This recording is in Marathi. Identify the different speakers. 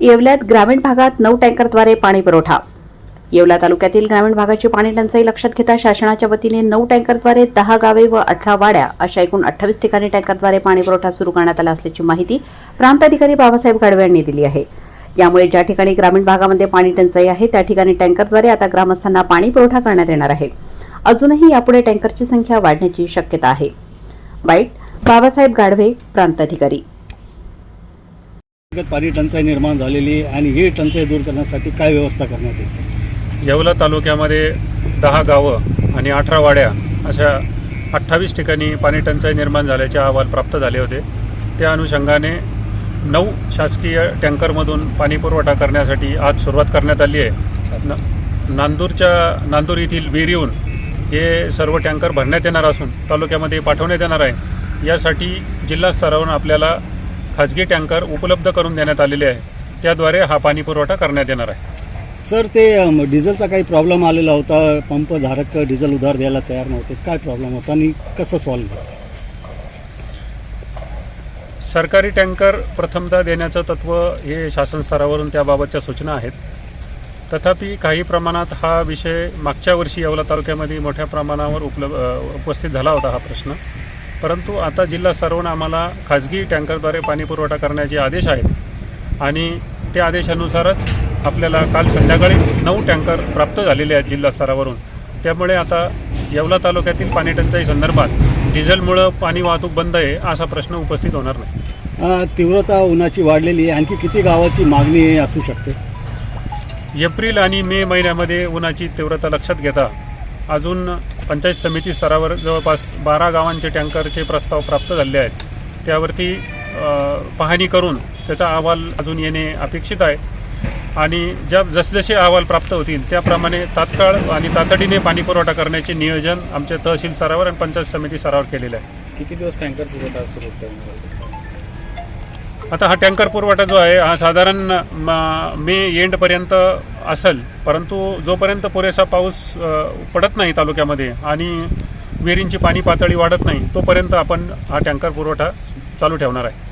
Speaker 1: येवल्यात ग्रामीण भागात नऊ टँकरद्वारे पाणी पुरवठा. येवला तालुक्यातील ग्रामीण भागाची पाणी टंचाई लक्षात घेता शासनाच्या वतीने नऊ टँकरद्वारे दहा गावे व अठरा वाड्या अशा एकूण अठ्ठावीस ठिकाणी टँकरद्वारे पाणी पुरवठा सुरू करण्यात आला असल्याची माहिती प्रांताधिकारी बाबासाहेब गाडवे यांनी दिली आहे. यामुळे ज्या ठिकाणी ग्रामीण भागामध्ये पाणी टंचाई आहे त्या ठिकाणी टँकरद्वारे आता ग्रामस्थांना पाणी पुरवठा करण्यात येणार आहे. अजूनही यापुढे टँकरची संख्या वाढण्याची शक्यता आहे. वाईट बाबासाहेब गाडवे प्रांताधिकारी
Speaker 2: अंतर्गत पाणी टंचाई निर्माण झालेली आहे आणि ही टंचाई दूर करण्यासाठी काय व्यवस्था करण्यात येते?
Speaker 3: येवला तालुक्यामध्ये दहा गावं आणि अठरा वाड्या अशा अठ्ठावीस ठिकाणी पाणी टंचाई निर्माण झाल्याचे अहवाल प्राप्त झाले होते. त्या अनुषंगाने नऊ शासकीय टँकरमधून पाणी पुरवठा करण्यासाठी आज सुरुवात करण्यात आली आहे. न नांदूरच्या नांदूर येथील विहिरीहून हे सर्व टँकर भरण्यात येणार असून तालुक्यामध्ये पाठवण्यात येणार आहे. यासाठी जिल्हा स्तरावरून आपल्याला खाजगी टँकर उपलब्ध करून देण्यात आलेले आहे. त्याद्वारे हा पाणी पुरवठा करण्यात येणार आहे.
Speaker 2: सर ते डिझेलचा काही प्रॉब्लेम आलेला होता. पंपधारक डिझेल उधार द्यायला तयार नव्हते. काय प्रॉब्लेम होता आणि कसं सॉल्व्ह झालं?
Speaker 3: सरकारी टँकर प्रथमतः देण्याचं तत्त्व हे शासन स्तरावरून त्याबाबतच्या सूचना आहेत. तथापि काही प्रमाणात हा विषय मागच्या वर्षी येवला तालुक्यामध्ये मोठ्या प्रमाणावर उपलब्ध उपस्थित झाला होता हा प्रश्न. परंतु आता जिल्हा स्तरावरून आम्हाला खाजगी टँकरद्वारे पाणी पुरवठा करण्याचे आदेश आहेत. आणि त्या आदेशानुसारच आपल्याला काल संध्याकाळीच नऊ टँकर प्राप्त झालेले आहेत जिल्हा स्तरावरून. त्यामुळे आता येवला तालुक्यातील पाणी टंचाई संदर्भात डिझेलमुळं पाणी वाहतूक बंद आहे असा प्रश्न उपस्थित होणार नाही.
Speaker 2: तीव्रता उन्हाची वाढलेली आहे. आणखी किती गावाची मागणी असू शकते?
Speaker 3: एप्रिल आणि मे महिन्यामध्ये उन्हाची तीव्रता लक्षात घेता अजून पंचायत समिती स्तरावर जवळपास बारा गावांचे टँकरचे प्रस्ताव प्राप्त झाले आहेत. त्यावरती पाहणी करून त्याचा अहवाल अजून येणे अपेक्षित आहे. आणि ज्या जसजसे अहवाल प्राप्त होतील त्याप्रमाणे तात्काळ आणि तातडीने पाणीपुरवठा करण्याचे नियोजन आमच्या तहसील स्तरावर आणि पंचायत समिती स्तरावर केलेलं आहे.
Speaker 4: किती दिवस टँकर पुरवठा सुरू
Speaker 3: आता हा टँकर पुरवठा जो आहे हा साधारण म- मे एंडपर्यंत असेल. परंतु जोपर्यंत पुरेसा पाऊस पडत नाही तालुक्यामध्ये आणि विहिरींची पाणी पातळी वाढत नाही तोपर्यंत आपण हा टँकर पुरवठा चालू ठेवणार आहे.